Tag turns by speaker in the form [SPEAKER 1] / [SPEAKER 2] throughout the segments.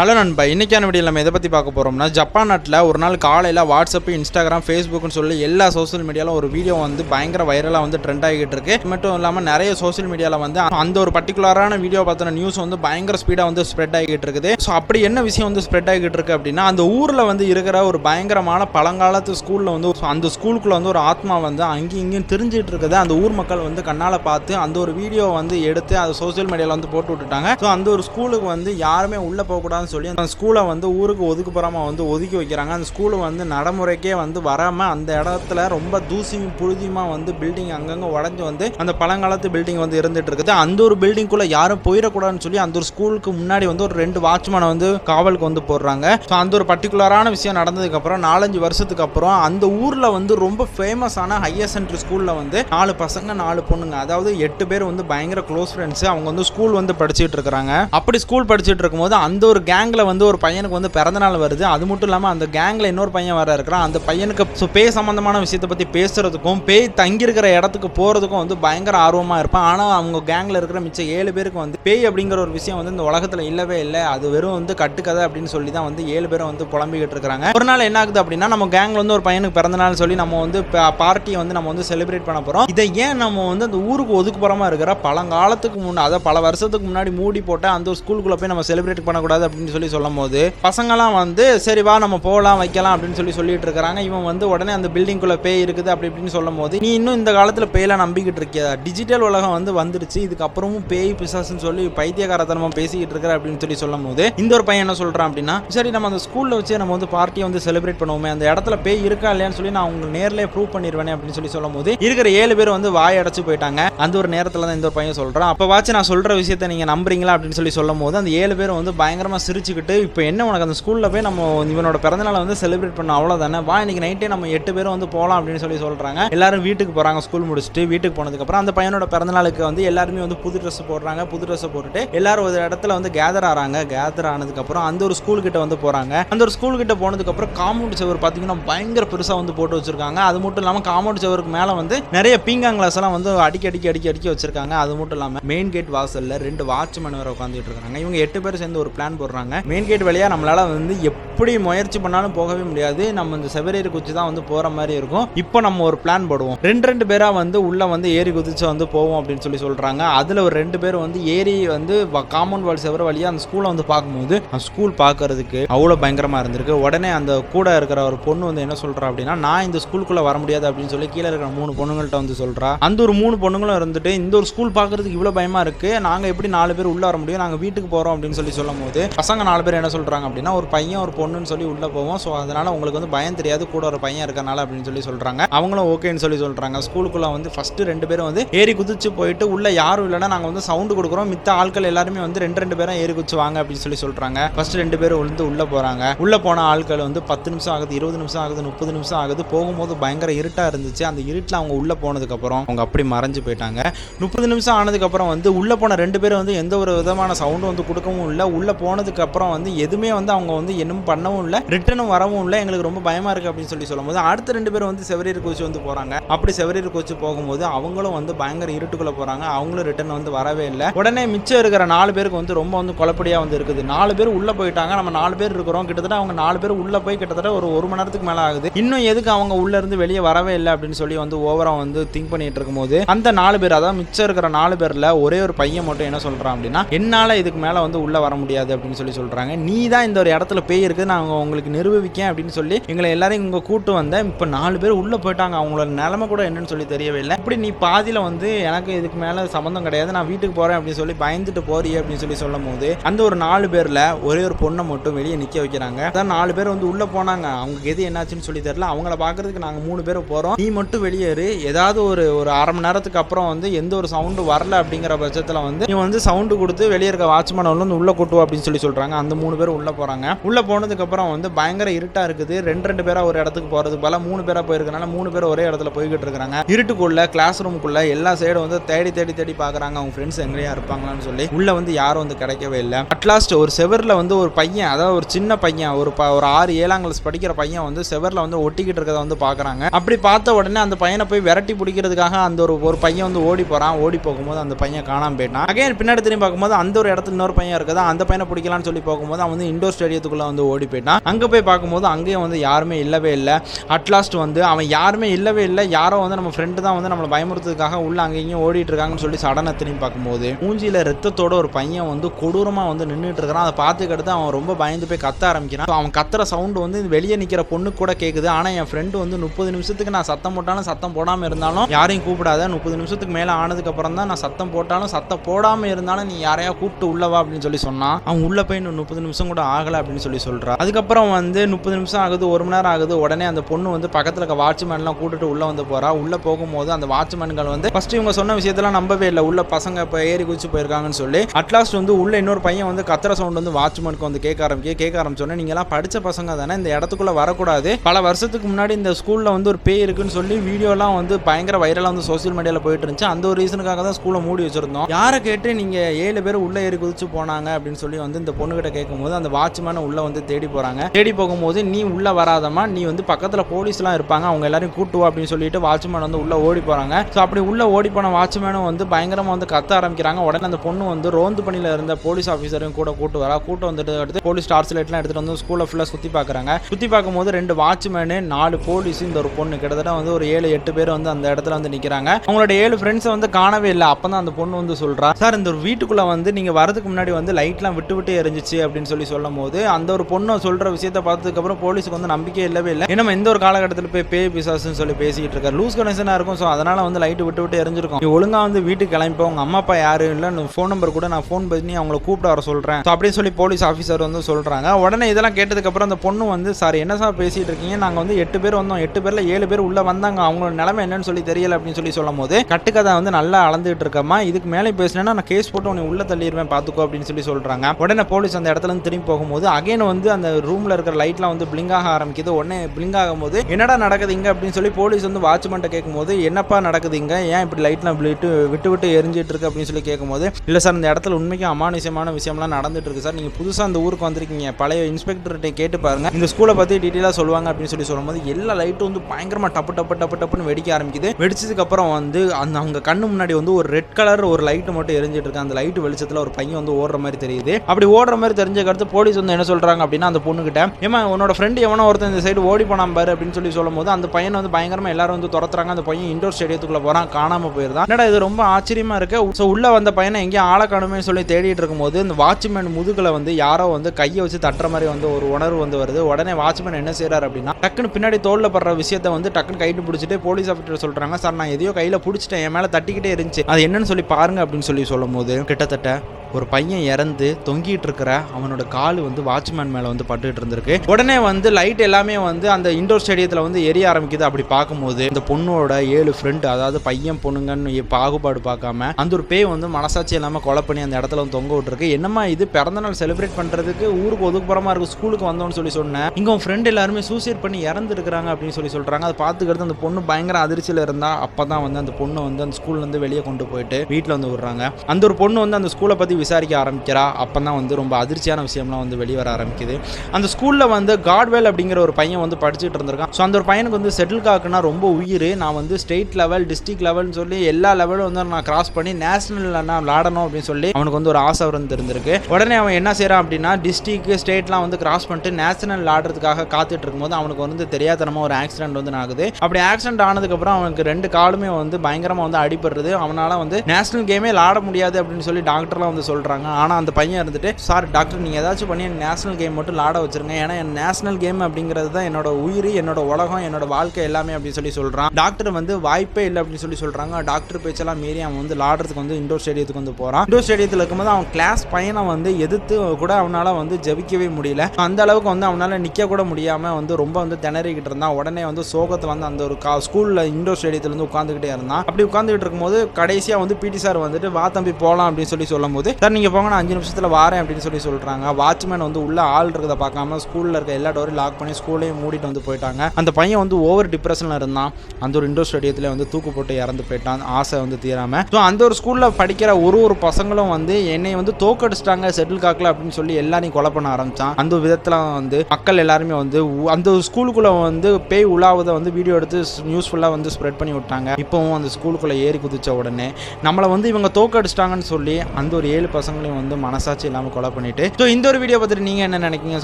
[SPEAKER 1] Hello நண்பா இன்னைக்கான video நம்ம எதை பற்றி பார்க்க போகிறோம்னா ஜப்பான் நாட்டில் ஒரு நாள் காலையில் வாட்ஸ்அப் இன்ஸ்டாகிராம் ஃபேஸ்புக்னு சொல்லி எல்லா சோஷியல் மீடியாவில் ஒரு வீடியோ வந்து பயங்கர வைரலாக வந்து ட்ரெண்ட் ஆகிட்டு இருக்கு. மட்டும் இல்லாமல் நிறைய சோஷியல் மீடியாவில் வந்து அந்த ஒரு பர்டிகுலரான வீடியோ பார்த்தின நியூஸ் வந்து பயங்கர ஸ்பீடாக வந்து ஸ்ப்ரெட் ஆகிட்டு இருக்குது. ஸோ அப்படி என்ன விஷயம் வந்து ஸ்ப்ரெட் ஆகிட்டு இருக்கு அப்படின்னா அந்த ஊரில் வந்து இருக்கிற ஒரு பயங்கரமான பழங்காலத்து ஸ்கூலில் வந்து அந்த ஸ்கூலுக்குள்ளே வந்து ஒரு ஆத்மா வந்து அங்கேயும் இங்கேயும் தெரிஞ்சிட்டு இருக்குது. அந்த ஊர் மக்கள் வந்து கண்ணால் பார்த்து அந்த ஒரு வீடியோ வந்து எடுத்து அதை சோஷியல் மீடியாவில் வந்து போட்டு விட்டுட்டாங்க. ஸோ அந்த ஒரு ஸ்கூலுக்கு வந்து யாருமே உள்ளே சொல்லி அந்த ஸ்கூலை வந்து ஊருக்கு ஒதுக்குப்புறமாக வந்து ஒதுக்கி வைக்கிறாங்க. அந்த ஸ்கூலு வந்து நடைமுறைக்கே வந்து வராமல் அந்த இடத்துல ரொம்ப தூசியும் புழுதியுமாக வந்து பில்டிங் அங்கங்கே உடஞ்சி வந்து அந்த பழங்காலத்து பில்டிங் வந்து இருந்துட்டு இருக்குது. அந்த ஒரு பில்டிங்குள்ளே யாரும் போயிடக்கூடாதுன்னு சொல்லி அந்த ஒரு ஸ்கூலுக்கு முன்னாடி வந்து ஒரு ரெண்டு வாட்ச்மேனை வந்து காவலுக்கு வந்து போடுறாங்க. ஸோ அந்த ஒரு பர்டிகுலரான விஷயம் நடந்ததுக்கப்புறம் நாலஞ்சு வருஷத்துக்கு அப்புறம் அந்த ஊரில் வந்து ரொம்ப ஃபேமஸான ஹையர் சென்டர் ஸ்கூலில் வந்து நாலு பசங்க நாலு பொண்ணுங்க அதாவது எட்டு பேர் வந்து பயங்கர க்ளோஸ் ஃப்ரெண்ட்ஸ் அவங்க வந்து ஸ்கூல் வந்து படிச்சுட்டு இருக்கிறாங்க. அப்படி ஸ்கூல் படிச்சுட்டு இருக்கும்போது அந்த ஒரு கேங்கில் வந்து ஒரு பையனுக்கு வந்து பிறந்தநாள் வருது. அது மட்டும் இல்லாமல் அந்த கேங்கில் இன்னொரு பையன் வர இருக்கிறான். அந்த பையனுக்கு ஸோ பேய் சம்மந்தமான விஷயத்தை பற்றி பேசுகிறதுக்கும் பேய் தங்கியிருக்கிற இடத்துக்கு போகிறதுக்கும் வந்து பயங்கர ஆர்வமாக இருப்பான். ஆனால் அவங்க கேங்கில் இருக்கிற மிச்சம் ஏழு பேருக்கு வந்து பேய் அப்படிங்கிற ஒரு விஷயம் வந்து இந்த உலகத்தில் இல்லவே இல்லை. அது வெறும் வந்து கட்டுக்கதை அப்படின்னு சொல்லி தான் வந்து ஏழு பேரும் வந்து புலம்பிக்கிட்டு இருக்கிறாங்க. ஒரு நாள் என்ன ஆகுது அப்படின்னா நம்ம கேங்கில் வந்து ஒரு பையனுக்கு பிறந்தநாள் சொல்லி நம்ம வந்து பார்ட்டியை வந்து நம்ம வந்து செலிப்ரேட் பண்ண போகிறோம் இதை ஏன் நம்ம வந்து அந்த ஊருக்கு ஒதுக்குப்புறமா இருக்கிற பழங்காலத்துக்கு முன்னாடி அதாவது பல வருஷத்துக்கு முன்னாடி மூடி போட்டால் அந்த ஒரு ஸ்கூலுக்குள்ள போய் நம்ம செலிப்ரேட் பண்ணக்கூடாது அப்படின்னு சொல்லி சொல்லும் போது பசங்களாம் வந்து சரி வா நம்ம போகலாம் வைக்கலாம் அப்படின்னு சொல்லி சொல்லிட்டு இருக்கிறாங்க. இவன் வந்து உடனே அந்த பில்டிங்குள்ள பேய் இருக்குது அப்படி இப்படின்னு சொல்லும் போது நீ இன்னும் இந்த காலத்தில் பேயெல்லாம் நம்பிக்கிட்டு இருக்கியா? டிஜிட்டல் உலகம் வந்து வந்துருச்சு. இதுக்கப்புறமும் பேய் பிசாசுன்னு சொல்லி பைத்தியகாரத்தனமாக பேசிக்கிட்டு இருக்கிற அப்படின்னு சொல்லி சொல்லும் போது இந்த ஒரு பையன் என்ன சொல்றான் அப்படின்னா சரி நம்ம அந்த ஸ்கூலில் வச்சு நம்ம வந்து பார்ட்டியை வந்து செலிப்ரேட் பண்ணுவோமே அந்த இடத்துல பேய் இருக்கா இல்லையான்னு சொல்லி நான் உங்களுக்கு நேரிலே ப்ரூவ் பண்ணிடுவேன் அப்படின்னு சொல்லி சொல்லும் போது இருக்கிற ஏழு பேர் வந்து வாய் அடைச்சு போயிட்டாங்க. அந்த ஒரு நேரத்தில் தான் இந்த ஒரு பையன் சொல்கிறான் அப்போ வாச்சு நான் சொல்ற விஷயத்த நீங்கள் நம்புறீங்களா? அப்படின்னு சொல்லி சொல்லும் போது அந்த ஏழு பேரும் வந்து பயங்கரமாக சிரிச்சுக்கிட்டு இப்போ என்ன உனக்கு அந்த ஸ்கூலில் போய் நம்ம இவனோட பிறந்தநாளை வந்து செலிப்ரேட் பண்ண அவ்வளோதானே வா இன்னைக்கு நைட்டே நம்ம எட்டு பேரும் வந்து போகலாம் அப்படின்னு சொல்லி சொல்கிறாங்க எல்லாரும் வீட்டுக்கு போகிறாங்க ஸ்கூல் முடிச்சுட்டு வீட்டுக்கு போனதுக்கப்புறம் அந்த பையனோட பிறந்தநாளுக்கு வந்து எல்லாருமே வந்து புது ட்ரெஸ் போடுறாங்க புது ட்ரெஸ் போட்டுட்டு எல்லாரும் ஒரு இடத்துல வந்து கேதர் ஆகிறாங்க கேதர் ஆனதுக்கப்புறம் அந்த ஒரு ஸ்கூல் கிட்ட வந்து போகிறாங்க அந்த ஒரு ஸ்கூல் கிட்ட போனதுக்கப்புறம் காம்பவுண்ட் செவர் பார்த்தீங்கன்னா பயங்கர பெருசாக வந்து போட்டு வச்சிருக்காங்க. அது மட்டும் இல்லாமல் காம்பவுண்ட் செவருக்கு மேலே வந்து நிறைய பீங்காங் கிளாஸ் எல்லாம் வந்து அடிக்கி அடிக்கி அடிக்கி அடிக்கி வச்சிருக்காங்க. அது மட்டும் இல்லாமல் மெயின் கேட் வாசல்ல ரெண்டு வாட்ச்மேன் வேற உட்காந்துட்டு இருக்காங்க இவங்க எட்டு பேர் சேர்ந்து ஒரு பிளான் போடுறாங்க. மெயின் கேட் வழியா நம்மளால வந்து எப்படி முயற்சி பண்ணாலும் போகவே முடியாது. நம்ம இந்த செவரேறி குச்சி தான் வந்து போகிற மாதிரி இருக்கும். இப்போ நம்ம ஒரு பிளான் போடுவோம். ரெண்டு ரெண்டு பேராக வந்து உள்ளே வந்து ஏறி குதிச்சு வந்து போவோம் அப்படின்னு சொல்லி சொல்கிறாங்க அதில் ஒரு ரெண்டு பேர் வந்து ஏறி வந்து காமன் வால் செவர வழியாக அந்த ஸ்கூலை வந்து பார்க்கும்போது அந்த ஸ்கூல் பார்க்கறதுக்கு அவ்வளோ பயங்கரமாக இருந்திருக்கு. உடனே அந்த கூட இருக்கிற ஒரு பொண்ணு வந்து என்ன சொல்கிறா அப்படின்னா நான் இந்த ஸ்கூலுக்குள்ளே வர முடியாது அப்படின்னு சொல்லி கீழே இருக்கிற மூணு பொண்ணுங்கள்ட்ட வந்து சொல்கிறா அந்த ஒரு மூணு பொண்ணுங்களும் இருந்துட்டு இந்த ஒரு ஸ்கூல் பார்க்கறதுக்கு இவ்வளோ பயமாக இருக்குது நாங்கள் எப்படி நாலு பேர் உள்ளே வர முடியும்? நாங்கள் வீட்டுக்கு போகிறோம் அப்படின்னு சொல்லி சொல்லும் போது பசங்க நாலு பேர் என்ன சொல்கிறாங்க அப்படின்னா ஒரு பையன் ஒரு பொண்ணு பொண்ணுன்னு சொல்லி உள்ளே போவோம். ஸோ அதனால் உங்களுக்கு வந்து பயம் தெரியாது. கூட ஒரு பையன் இருக்கனால அப்படின்னு சொல்லி சொல்கிறாங்க அவங்களும் ஓகேன்னு சொல்லி சொல்கிறாங்க ஸ்கூலுக்குள்ளே வந்து ஃபஸ்ட்டு ரெண்டு பேரும் வந்து ஏறி குதிச்சு போயிட்டு உள்ளே யாரும் இல்லைன்னா நாங்கள் வந்து சவுண்டு கொடுக்குறோம். மித்த ஆட்கள் எல்லாருமே வந்து ரெண்டு ரெண்டு பேரும் ஏறி குதிச்சு வாங்க அப்படின்னு சொல்லி சொல்கிறாங்க ஃபர்ஸ்ட் ரெண்டு பேரும் விழுந்து உள்ளே போகிறாங்க உள்ளே போன ஆட்கள் வந்து பத்து நிமிஷம் ஆகுது இருபது நிமிஷம் ஆகுது முப்பது நிமிஷம் ஆகுது. போகும்போது பயங்கர இருட்டாக இருந்துச்சு. அந்த இருட்டில் அவங்க உள்ளே போனதுக்கப்புறம் அவங்க அப்படி மறைஞ்சு போயிட்டாங்க. முப்பது நிமிஷம் ஆனதுக்கப்புறம் வந்து உள்ளே போன ரெண்டு பேரும் வந்து எந்த ஒரு விதமான சவுண்டும் வந்து கொடுக்கவும் இல்லை. உள்ளே போனதுக்கப்புறம் வந்து எதுவுமே வந்து அவங்க வந்து என்னும் பண்ணவும் இல்லை ரிட்டனும் வரவும் இல்லை. எங்களுக்கு ரொம்ப பயமாக இருக்குது அப்படின்னு சொல்லி சொல்லும்போது அடுத்த ரெண்டு பேரும் வந்து செவரியர் கோச்சு வந்து போகிறாங்க அப்படி செவரியர் கோச்சு போகும்போது அவங்களும் வந்து பயங்கர இருட்டுக்குள்ளே போகிறாங்க அவங்களும் ரிட்டர்ன் வந்து வரவே இல்லை. உடனே மிச்சம் இருக்கிற நாலு பேருக்கு வந்து ரொம்ப வந்து குழப்படியாக வந்து இருக்குது. நாலு பேர் உள்ளே போயிட்டாங்க. நம்ம நாலு பேர் இருக்கிறோம். கிட்டத்தட்ட அவங்க நாலு பேர் உள்ளே போய் கிட்டத்தட்ட ஒரு ஒரு மணி நேரத்துக்கு மேலே ஆகுது. இன்னும் எதுக்கு அவங்க உள்ள இருந்து வெளியே வரவே இல்லை அப்படின்னு சொல்லி வந்து ஓவரா வந்து திங்க் பண்ணிட்டு இருக்கும்போது அந்த நாலு பேர் அதாவது மிச்சம் இருக்கிற நாலு பேர்ல ஒரே ஒரு பையன் மட்டும் என்ன சொல்றான் அப்படின்னா என்னால இதுக்கு மேல வந்து உள்ள வர முடியாது அப்படின்னு சொல்லி சொல்றாங்க. நீ தான் இந்த ஒரு இடத்துல பேய் இருக்கு. நான் உங்களுக்கு நிரூபிக்கேன் அப்படின்னு சொல்லி எங்களை எல்லாரையும் இங்கே கூட்டு வந்தேன். இப்போ நாலு பேர் உள்ளே போயிட்டாங்க. அவங்களோட நிலமை கூட என்னன்னு சொல்லி தெரியவே இல்லை இப்படி நீ பாதியில வந்து எனக்கு இதுக்கு மேலே சம்மந்தம் கிடையாது. நான் வீட்டுக்கு போகிறேன் அப்படின்னு சொல்லி பயந்துட்டு போறியே அப்படின்னு சொல்லி சொல்லும் போது அந்த ஒரு நாலு பேரில் ஒரே ஒரு பொண்ணை மட்டும் வெளியே நிற்க வைக்கிறாங்க. அதான் நாலு பேர் வந்து உள்ளே போனாங்க. அவங்க எது என்னாச்சுன்னு சொல்லி தெரியல. அவங்கள பார்க்கறதுக்கு நாங்கள் மூணு பேர் போகிறோம் நீ மட்டும் வெளியேறு ஏதாவது ஒரு ஒரு அரை மணி நேரத்துக்கு அப்புறம் வந்து எந்த ஒரு சவுண்டு வரல அப்படிங்கிற பட்சத்தில் வந்து நீ வந்து சவுண்டு கொடுத்து வெளியே இருக்க வாட்ச்மேன் வந்து உள்ளே கூட்டுவோம் அப்படின்னு சொல்லி சொல்கிறாங்க அந்த மூணு பேர் உள்ளே போகிறாங்க உள்ளே போனதுக்கு போனதுக்கப்புறம் வந்து பயங்கர இருட்டா இருக்குது. ரெண்டு ரெண்டு பேரா ஒரு இடத்துக்கு போறது பல மூணு பேரா போயிருக்கனால மூணு பேர் ஒரே இடத்துல போய்கிட்டு இருக்காங்க. இருட்டுக்குள்ள கிளாஸ் ரூமுக்குள்ள எல்லா சைடும் வந்து தேடி தேடி தேடி பாக்குறாங்க. அவங்க ஃப்ரெண்ட்ஸ் எங்கேயா இருப்பாங்களான்னு சொல்லி. உள்ள வந்து யாரும் வந்து கிடைக்கவே இல்லை. அட்லாஸ்ட் ஒரு செவர்ல வந்து ஒரு பையன் அதாவது ஒரு சின்ன பையன் ஒரு ப- ஒரு ஆறு ஏழாம் கிளாஸ் படிக்கிற பையன் வந்து செவர்ல வந்து ஒட்டிக்கிட்டு இருக்கதை வந்து பாக்குறாங்க. அப்படி பார்த்த உடனே அந்த பையனை போய் விரட்டி பிடிக்கிறதுக்காக அந்த ஒரு ஒரு பையன் வந்து ஓடி போறான். ஓடி போகும்போது அந்த பையன் காணாம போயிட்டான். அகைன் பின்னாடி திரும்பி பார்க்கும்போது அந்த ஒரு இடத்துல இன்னொரு பையன் இருக்குதா? அந்த பையனை பிடிக்கலாம்னு சொல்லி சொல்லி போகும்போது அவன் வந்து இண்டோர் ஸ்டேடியத்துக்குள்ளே வந்து ஓடி போயிட்டான். அங்கே போய் பார்க்கும்போது அங்கேயும் வந்து யாருமே இல்லவே இல்லை. அட்லாஸ்ட் வந்து அவன் யாருமே இல்லவே இல்லை. யாரோ வந்து நம்ம ஃப்ரெண்டு தான் வந்து நம்மளை பயமுறுத்துறதுக்காக உள்ள அங்கேயும் ஓடிட்டு இருக்காங்கன்னு சொல்லி சடனாக திரும்பி பார்க்கும்போது மூஞ்சியில் ரத்தத்தோட ஒரு பையன் வந்து கொடூரமாக வந்து நின்றுட்டு இருக்கிறான். அதை பார்த்துக்கிட்டு அவன் ரொம்ப பயந்து போய் கத்த ஆரம்பிக்கிறான். அவன் கத்துற சவுண்டு வந்து வெளியே நிற்கிற பொண்ணு கூட கேட்குது ஆனால் என் ஃப்ரெண்டு வந்து முப்பது நிமிஷத்துக்கு நான் சத்தம் போட்டாலும் சத்தம் போடாமல் இருந்தாலும் யாரையும் கூப்பிடாத. முப்பது நிமிஷத்துக்கு மேலே ஆனதுக்கு அப்புறம் தான் நான் சத்தம் போட்டாலும் சத்தம் போடாமல் இருந்தாலும் நீ யாரையா கூப்பிட்டு உள்ளவா அப்படின்னு சொல்லி சொன்னான். அவன் உள்ளே போய் இன்னும் முப்பது நிமிஷம் கூட ஆகலை அப்படின்னு சொல்லி சொல்றான் அதுக்கப்புறம் வந்து முப்பது நிமிஷம் ஆகுது ஒரு மணி நேரம் ஆகுது. உடனே அந்த பொண்ணு வந்து பக்கத்தில் இருக்க வாட்ச்மேன்லாம் கூட்டிட்டு உள்ளே வந்து போகிறா உள்ளே போகும்போது அந்த வாட்ச்மேன்கள் வந்து ஃபர்ஸ்ட் இவங்க சொன்ன விஷயத்தெல்லாம் நம்பவே இல்லை. உள்ள பசங்க இப்போ ஏறி குதிச்சு போயிருக்காங்கன்னு சொல்லி அட்லாஸ்ட் வந்து உள்ள இன்னொரு பையன் வந்து கத்திர சவுண்ட் வந்து வாட்ச்மேனுக்கு வந்து கேட்க ஆரம்பிக்க கேட்க ஆரம்பிச்சோன்னே நீங்களாம் படித்த பசங்க தானே? இந்த இடத்துக்குள்ளே வரக்கூடாது. பல வருஷத்துக்கு முன்னாடி இந்த ஸ்கூலில் வந்து ஒரு பேய் இருக்குன்னு சொல்லி வீடியோலாம் வந்து பயங்கர வைரலாக வந்து சோஷியல் மீடியாவில் போயிட்டு இருந்துச்சு. அந்த ஒரு ரீசனுக்காக தான் ஸ்கூலை மூடி வச்சிருந்தோம். யாரை கேட்டு நீங்கள் ஏழு பேர் உள்ளே ஏறி குதிச்சு போனாங்க? அப்படின்னு சொல்லி வந்து இந்த பொண்ணுகிட்ட கேட்கும்போது அந்த வாட்ச்மேனை உள்ளே வந்து தேடி போறாங்க. தேடி போகும்போது நீ உள்ளே வராதமா நீ வந்து பக்கத்தில் போலீஸ்லாம் இருப்பாங்க அவங்க எல்லாரையும் கூட்டு வா அப்படின்னு சொல்லிட்டு வாட்ச்மேன் வந்து உள்ளே ஓடி போகிறாங்க ஸோ அப்படி உள்ளே ஓடி போன வாட்ச்மேனும் வந்து பயங்கரமாக வந்து கத்த ஆரம்பிக்கிறாங்க. உடனே அந்த பொண்ணு வந்து ரோந்து பணியில் இருந்த போலீஸ் ஆஃபீஸரையும் கூட கூட்டு வரா. கூட்டு வந்துட்டு அடுத்து போலீஸ் டார்ச் லைட்லாம் எடுத்துகிட்டு வந்து ஸ்கூலில் ஃபுல்லாக சுற்றி பார்க்குறாங்க சுற்றி பார்க்கும்போது ரெண்டு வாட்ச்மேனு நாலு போலீஸ் இந்த ஒரு பொண்ணு. கிட்டத்தட்ட வந்து ஒரு ஏழு எட்டு பேர் வந்து அந்த இடத்துல வந்து நிற்கிறாங்க அவங்களோட ஏழு ஃப்ரெண்ட்ஸை வந்து காணவே இல்லை. அப்போ தான் அந்த பொண்ணு வந்து சொல்கிறா சார் இந்த ஒரு வீட்டுக்குள்ளே வந்து நீங்கள் வரதுக்கு முன்னாடி வந்து லைட்லாம் விட்டு விட்டு எரிஞ்சிச்சு அப்படின்னு சொல்லி சொல்லும் போது அந்த ஒரு பொண்ணு சொல்ற விஷயத்த பார்த்ததுக்கப்புறம் போலீஸுக்கு வந்து நம்பிக்கை இல்லவே இல்லை. ஏன்னா எந்த ஒரு காலகட்டத்தில் போய் பேய் பிசாசுன்னு சொல்லி பேசிக்கிட்டு இருக்காரு. லூஸ் கனெக்ஷனாக இருக்கும். ஸோ அதனால வந்து லைட்டு விட்டு விட்டு எரிஞ்சிருக்கும். ஒழுங்காக ஒழுங்கா வந்து வீட்டுக்கு கிளம்பிப்போ அவங்க அம்மா அப்பா யாரு இல்லை ஃபோன் நம்பர் கூட நான் ஃபோன் பண்ணி அவங்கள கூப்பிட வர சொல்றேன். ஸோ அப்படின்னு சொல்லி போலீஸ் ஆஃபீஸர் வந்து சொல்றாங்க. உடனே இதெல்லாம் கேட்டதுக்கப்புறம் அந்த பொண்ணு வந்து சார் என்ன சார் பேசிகிட்டு இருக்கீங்க? நாங்கள் வந்து எட்டு பேர் வந்தோம். எட்டு பேர்ல ஏழு பேர் உள்ளே வந்தாங்க. அவங்களோட நிலமை என்னன்னு சொல்லி தெரியல அப்படின்னு சொல்லி சொல்லும் போது கட்டுக்கதை வந்து நல்லா அளந்துட்டு இருக்கம்மா. இதுக்கு மேலே பேசினேன்னா நான் கேஸ் போட்டு உன்னை உள்ளே தள்ளிடுவேன். பார்த்துக்கோ அப்படின்னு சொல்லி சொல்றாங்க. உடனே போலீஸ் அந்த இடத்துல இருந்து திரும்பி போகும்போது அகைன் வந்து அந்த ரூம்ல இருக்கிற லைட்லாம் வந்து பிளிங்க் ஆக ஆரம்பிக்குது. உடனே பிளிங்க் ஆகும்போது என்னடா நடக்குது இங்கே? அப்படின்னு சொல்லி போலீஸ் வந்து வாட்ச்மேன்ட்ட கேட்கும்போது என்னப்பா நடக்குது இங்கே? ஏன் இப்படி லைட்லாம் விட்டு விட்டு விட்டு எரிஞ்சிட்டு இருக்கு? அப்படின்னு சொல்லி கேட்கும்போது இல்லை சார் இந்த இடத்துல உண்மைக்கும் அமானுஷமான விஷயம்லாம் நடந்துட்டு இருக்கு சார். நீங்கள் புதுசாக அந்த ஊருக்கு வந்திருக்கீங்க. பழைய இன்ஸ்பெக்டர்கிட்ட கேட்டு பாருங்க. இந்த ஸ்கூலை பற்றி டீட்டெயிலாக சொல்லுவாங்க. அப்படின்னு சொல்லி சொல்லும்போது எல்லா லைட்டும் வந்து பயங்கரமாக டப்பு டப்பு டப்பு டப்புன்னு வெடிக்க ஆரம்பிக்குது. வெடிச்சதுக்கு அப்புறம் வந்து அந்த அவங்க கண்ணு முன்னாடி வந்து ஒரு ரெட் கலர் ஒரு லைட் மட்டும் எரிஞ்சிட்டு இருக்கு. அந்த லைட் வெளிச்சத்தில் ஒரு பையன் வந்து ஓடுற மாதிரி தெரியுது. அப்படி ஓடுற மாதிரி தெரிஞ்ச கருத்து போலீஸ் வந்து என்ன சொல்றாங்க அப்படின்னா அந்த பொண்ணுகிட்ட ஏமா உன்னோட ஃப்ரெண்டு எவனோ ஒருத்தன் இந்த சைடு ஓடி போனான் பாரு அப்படின்னு சொல்லி சொல்லும் போது அந்த பையன் வந்து பயங்கரமா எல்லாரும் வந்து துரத்துறாங்க. அந்த பையன் இண்டோர் ஸ்டேடியத்துக்குள்ள போறான் காணாம போயிருந்தான். என்னடா இது ரொம்ப ஆச்சரியமா இருக்கு. ஸோ உள்ள வந்த பையனை எங்கேயும் ஆள காணுமே சொல்லி தேடிட்டு இருக்கும்போது இந்த வாட்ச்மேன் முதுகுல வந்து யாரோ வந்து கையை வச்சு தட்டுற மாதிரி வந்து ஒரு உணர்வு வந்து வருது. உடனே வாட்ச்மேன் என்ன செய்யறாரு அப்படின்னா டக்குன்னு பின்னாடி தோல்ல படுற விஷயத்த வந்து டக்குன்னு கைட்டு பிடிச்சிட்டு போலீஸ் ஆஃபீஸர் சொல்றாங்க சார் நான் எதையோ கையில பிடிச்சிட்டேன் என் மேல தட்டிக்கிட்டே இருந்துச்சு. அது என்னன்னு சொல்லி பாருங்க அப்படின்னு சொல்லி சொல்லும் போது கிட்டத்தட்ட ஒரு பையன் இறந்து தொங்கிட்டு இருக்கிற அவனோட கால் வந்து வாட்ச்மேன் மேலே வந்து பட்டுட்டு இருந்திருக்கு உடனே வந்து லைட் எல்லாமே வந்து அந்த இண்டோர் ஸ்டேடியத்தில் வந்து எரிய ஆரம்பிக்குது. அப்படி பார்க்கும்போது இந்த பொண்ணோட ஏழு ஃப்ரெண்டு அதாவது பையன் பொண்ணுங்கன்னு பாகுபாடு பார்க்காம அந்த ஒரு பேய் வந்து மனசாட்சி இல்லாமல் கொலை பண்ணி அந்த இடத்துல வந்து தொங்க விட்டுருக்கு. என்னம்மா இது? பிறந்தநாள் செலிப்ரேட் பண்ணுறதுக்கு ஊருக்கு ஒதுக்குப்புறமா இருக்கு. ஸ்கூலுக்கு வந்தோம்னு சொல்லி சொன்னேன். இங்கே உன் ஃப்ரெண்ட் எல்லாருமே சூசைட் பண்ணி இறந்துருக்குறாங்க அப்படின்னு சொல்லி சொல்கிறாங்க அதை பார்த்துக்கிறது அந்த பொண்ணு பயங்கர அதிர்ச்சியில் இருந்தா அப்போ தான் வந்து அந்த பொண்ணு வந்து அந்த ஸ்கூல்லேருந்து வெளியே கொண்டு போயிட்டு வீட்டில் வந்து விடுறாங்க. அந்த ஒரு பொண்ணு வந்து அந்த ஸ்கூலை பற்றி விசாரிக்க ஆரம்பிக்கிறா. அப்போ தான் வந்து ரொம்ப அதிர்ச்சியான விஷயம்லாம் வந்து வெளிவர ஆரம்பிக்குது. அந்த ஸ்கூலில் வந்து காட்வேல் அப்படிங்கிற ஒரு பையன் வந்து படிச்சுட்டு இருந்திருக்கான். ஸோ அந்த ஒரு பையனுக்கு வந்து செட்டில் காக்குனா ரொம்ப உயிர். நான் வந்து ஸ்டேட் லெவல் டிஸ்ட்ரிக்ட் லெவல்னு சொல்லி எல்லா லெவலும் வந்து நான் கிராஸ் பண்ணி நேஷனல் நான் விளாடணும் அப்படின்னு சொல்லி அவனுக்கு வந்து ஒரு ஆசை வந்து இருந்திருக்கு. உடனே அவன் என்ன செய்கிறான் அப்படின்னா டிஸ்ட்ரிக்ட் ஸ்டேட்லாம் வந்து கிராஸ் பண்ணிட்டு நேஷனல் விளாடுறதுக்காக காத்துட்டு இருக்கும்போது அவனுக்கு வந்து தெரியாதனமாக ஒரு ஆக்சிடென்ட் வந்து ஆகுது அப்படி ஆக்சிடென்ட் ஆனதுக்கப்புறம் அவனுக்கு ரெண்டு காலுமே வந்து பயங்கரமாக வந்து அடிபடுறது. அவனால் வந்து நேஷனல் கேமே விளாட முடியாது அப்படின்னு சொல்லி டாக்டர்லாம் வந்து சொல்கிறாங்க ஆனால் அந்த பையன் இருந்துட்டு சார் டாக்டர் நீங்கள் ஏதாச்சும் பண்ணி என் நேஷனல் கேம் மட்டும் லாட வச்சிருங்க. ஏன்னா என் நேஷனல் கேம் அப்படிங்கிறது தான் என்னோட உயிர் என்னோட உலகம் என்னோட வாழ்க்கை எல்லாமே அப்படின்னு சொல்லி சொல்கிறான் டாக்டர் வந்து வாய்ப்பே இல்லை அப்படின்னு சொல்லி சொல்கிறாங்க டாக்டர் பேச்செல்லாம் மீறி அவன் வந்து லாடுறதுக்கு வந்து இண்டோர் ஸ்டேடியத்துக்கு வந்து போகிறான் இண்டோர் ஸ்டேடியத்தில் இருக்கும்போது அவன் கிளாஸ் பையனை வந்து எதிர்த்து கூட அவனால் வந்து ஜெபிக்கவே முடியல. அந்த அளவுக்கு வந்து அவனால் நிற்க கூட முடியாமல் வந்து ரொம்ப வந்து திணறிக்கிட்டு இருந்தான். உடனே வந்து சோகத்தில் வந்து அந்த ஒரு கா ஸ்கூலில் இண்டோர் ஸ்டேடியத்தில் வந்து உட்காந்துக்கிட்டே இருந்தான். அப்படி உட்காந்துக்கிட்டு இருக்கும்போது கடைசியாக வந்து பிடி சார் வந்துட்டு வா தம்பி போகலாம் அப்படின்னு சொல்லி சொல்லும் போது சார் நீங்கள் போங்க நான் அஞ்சு நிமிஷத்தில் வாரேன் அப்படின்னு சொல்லி சொல்கிறாங்க வாட்ச்மேன் வந்து உள்ள ஆள் இருக்கிறத பார்க்காம ஸ்கூலில் இருக்க எல்லா டோரையும் லாக் பண்ணி ஸ்கூலையும் மூடிட்டு வந்து போயிட்டாங்க. அந்த பையன் வந்து ஓவர் டிப்ரெஷனில் இருந்தான். அந்த ஒரு இண்டோர் ஸ்டேடியத்தில் வந்து தூக்கு போட்டு இறந்து போயிட்டான். ஆசை வந்து தீராமல் ஸோ அந்த ஒரு ஸ்கூலில் படிக்கிற ஒரு ஒரு பசங்களும் வந்து என்னை வந்து தோக்கடிச்சிட்டாங்க செட்டில் காக்கல அப்படின்னு சொல்லி எல்லாரையும் கொலை பண்ண ஆரம்பித்தான் அந்த விதத்தில் வந்து மக்கள் எல்லாருமே வந்து அந்த ஸ்கூலுக்குள்ளே வந்து பேய் உலாவதை வந்து வீடியோ எடுத்து நியூஸ்ஃபுல்லாக வந்து ஸ்ப்ரெட் பண்ணி விட்டாங்க. இப்போவும் அந்த ஸ்கூலுக்குள்ளே ஏறி குதிச்ச உடனே நம்மளை வந்து இவங்க தோக்கடிச்சிட்டாங்கன்னு சொல்லி அந்த ஒரு ஏழு பசங்களையும் வந்து மனசாட்சி இல்லாமல் கொலை பண்ணிட்டு. ஸோ இந்த ஒரு வீடியோ பார்த்துட்டு நீங்கள் என்ன நினைக்கிறீங்க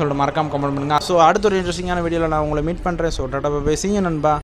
[SPEAKER 1] சொல்லிட்டு மறக்காம கமெண்ட் பண்ணுங்க. ஸோ அடுத்த ஒரு இன்ட்ரெஸ்டிங்கான வீடியோவில் நான் உங்களை மீட் பண்ணுறேன் ஸோ டாட்டா பேசிங்க நண்பா.